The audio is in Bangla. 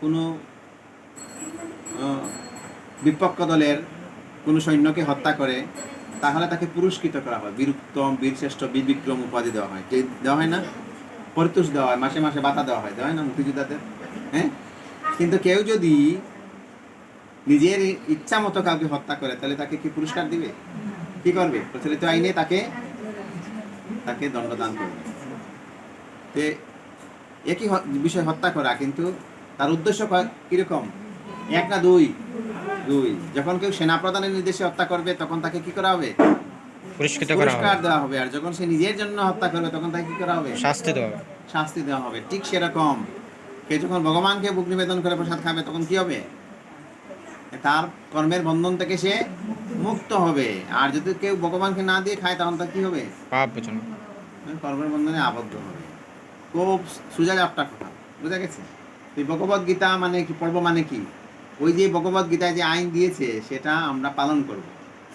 কোনো বিপক্ষ দলের কোনো সৈন্যকে হত্যা করে, তাহলে তাকে পুরস্কৃত করা হয়। বীরুত্তম, বীরশ্রেষ্ঠ বীর বিক্রম উপাধি দেওয়া হয়। দেওয়া হয় না? পরিতোষ দেওয়া হয়। মাসে মাসে ভাতা দেওয়া হয়। দেওয়া হয় না মুক্তিযোদ্ধাদের? হ্যাঁ? কিন্তু কেউ যদি নিজের ইচ্ছা মতো কাউকে হত্যা করে, তাহলে তাকে কি পুরস্কার দিবে? কি করবে? প্রচলিত আইনে তাকে তাকে দণ্ডদান করবে। তে, একই বিষয় হত্যা করা, কিন্তু তার উদ্দেশ্য কীরকম? এক না দুই? দুই। যখন কেউ সেনা প্রধানের নির্দেশে হত্যা করবে তখন তাকে কি করা হবে? পুরস্কৃত করা পুরস্কার হবে দেওয়া হবে। আর যখন সে নিজের জন্য হত্যা করবে তখন তাকে কি করা হবে? শাস্তি দেওয়া হবে। শাস্তি দেওয়া হবে। ঠিক সেরকম। কে যখন ভগবানকে বুক নিবেদন করে প্রসাদ খাবে তখন কি হবে? তার কর্মের বন্ধন থেকে সে মুক্ত হবে। আর যদি কেউ ভগবানকে না দিয়ে খায় তখন তার কি হবে? পাপ কর্মের বন্ধনে আবদ্ধ হবে। খুব সোজা একটা কথা। বুঝা গেছে? এই ভগবত গীতা মানে কি, পর্ব মানে কি? ওই যে ভগবত গীতায় যে আইন দিয়েছে, সেটা আমরা পালন করব।